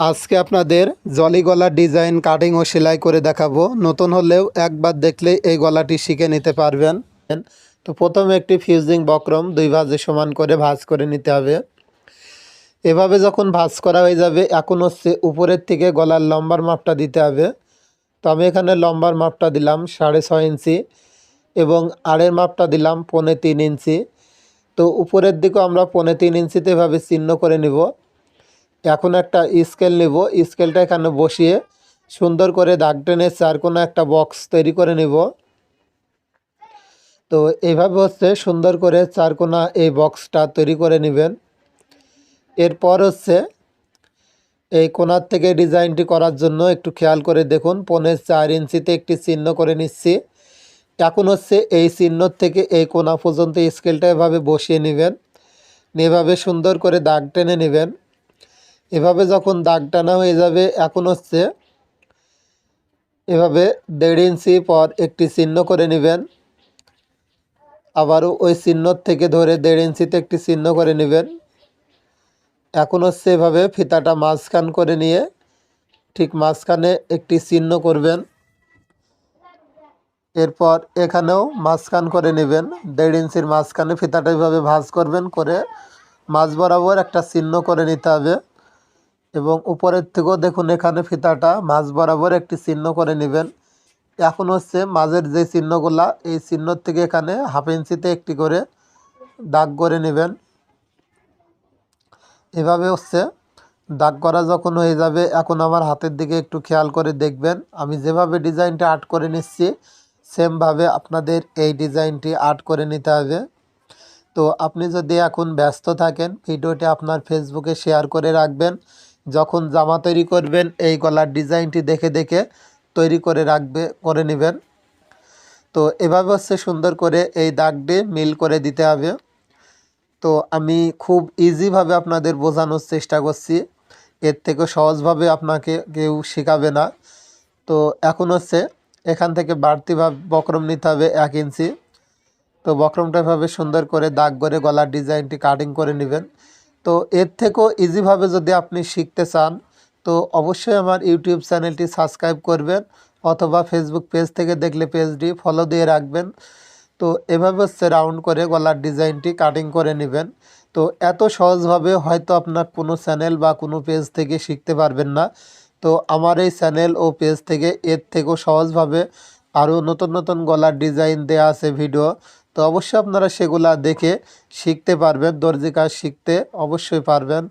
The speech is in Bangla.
আজকে আপনাদের জলি গলার ডিজাইন, কাটিং ও সেলাই করে দেখাবো। নতুন হলেও একবার দেখলেই এই গলাটি শিখে নিতে পারবেন। তো প্রথমে একটি ফিউজিং বক্রম, দুই ভাজে সমান করে ভাঁজ করে নিতে হবে। এভাবে যখন ভাঁজ করা হয়ে যাবে, এখন হচ্ছে উপরের থেকে গলার লম্বার মাপটা দিতে হবে। তো আমি এখানে লম্বার মাপটা দিলাম সাড়ে ছয় ইঞ্চি এবং আড়ের মাপটা দিলাম পৌনে তিন ইঞ্চি। তো উপরের দিকেও আমরা পৌনে তিন ইঞ্চিতে এভাবে চিহ্ন করে নিব। এখন একটা স্কেল নেব। স্কেলটা এখানে বসিয়ে সুন্দর করে দাগ টেনে চার কোনো একটা বক্স তৈরি করে নেব। তো এইভাবে হচ্ছে সুন্দর করে চারকোনা এই বক্সটা তৈরি করে নেবেন। এরপর হচ্ছে এই কোনার থেকে ডিজাইনটি করার জন্য একটু খেয়াল করে দেখুন। পনে চার ইঞ্চিতে একটি চিহ্ন করে নিচ্ছি। এখন হচ্ছে এই চিহ্নর থেকে এই কোনা পর্যন্ত স্কেলটা এভাবে বসিয়ে নেবেন। এভাবে সুন্দর করে দাগ টেনে নেবেন। এভাবে যখন দাগ টানা হয়ে যাবে, এখন হচ্ছে এভাবে দেড় ইঞ্চি পর একটি চিহ্ন করে নেবেন। আবারও ওই চিহ্নর থেকে ধরে দেড় ইঞ্চিতে একটি চিহ্ন করে নেবেন। এখন হচ্ছে এভাবে ফিতাটা মাঝখান করে নিয়ে ঠিক মাঝখানে একটি চিহ্ন করবেন। এরপর এখানেও মাঝখান করে নেবেন। দেড় ইঞ্চির মাঝখানে ফিতাটা এভাবে ভাঁজ করবেন করে মাঝ বরাবর একটা চিহ্ন করে নিতে হবে। এবং উপরের থেকেও দেখুন এখানে ফিতাটা মাঝ বরাবর একটি চিহ্ন করে নেবেন। এখন হচ্ছে মাঝের যে চিহ্নগুলা, এই চিহ্নর থেকে এখানে হাফ ইঞ্চিতে একটি করে দাগ করে নেবেন। এভাবে হচ্ছে দাগ করা যখন হয়ে যাবে, এখন আমার হাতের দিকে একটু খেয়াল করে দেখবেন। আমি যেভাবে ডিজাইনটা আর্ট করে নিচ্ছি, সেমভাবে আপনাদের এই ডিজাইনটি আর্ট করে নিতে হবে। তো আপনি যদি এখন ব্যস্ত থাকেন, ভিডিওটি আপনার ফেসবুকে শেয়ার করে রাখবেন। যখন জামা তৈরি করবেন, এই গলার ডিজাইনটি দেখে দেখে তৈরি করে রাখবে, করে নেবেন। তো এভাবে হচ্ছে সুন্দর করে এই দাগটি মিল করে দিতে হবে। তো আমি খুব ইজিভাবে আপনাদের বোঝানোর চেষ্টা করছি। এর থেকে সহজভাবে আপনাকে কেউ শেখাবে না। তো এখন হচ্ছে এখান থেকে বাড়তি ভাব, বক্রম নিতে হবে এক ইঞ্চি। তো বক্রমটা এভাবে সুন্দর করে দাগ করে গলার ডিজাইনটি কাটিং করে নেবেন। তো এর থেকেও ইজিভাবে যদি আপনি শিখতে চান, তো অবশ্যই আমার ইউটিউব চ্যানেলটি সাবস্ক্রাইব করবেন অথবা ফেসবুক পেজ থেকে দেখলে পেজটি ফলো দিয়ে রাখবেন। তো এভাবে হচ্ছে রাউন্ড করে গলার ডিজাইনটি কাটিং করে নেবেন। তো এত সহজভাবে হয়তো আপনার কোনো চ্যানেল বা কোনো পেজ থেকে শিখতে পারবেন না। তো আমার এই চ্যানেল ও পেজ থেকে এর থেকেও সহজভাবে আরও নতুন নতুন গলার ডিজাইন দেওয়া আছে ভিডিও তো অবশ্যই আপনারা সেগুলা দেখে শিখতে পারবেন দর্জি কাজ শিখতে অবশ্যই পারবেন।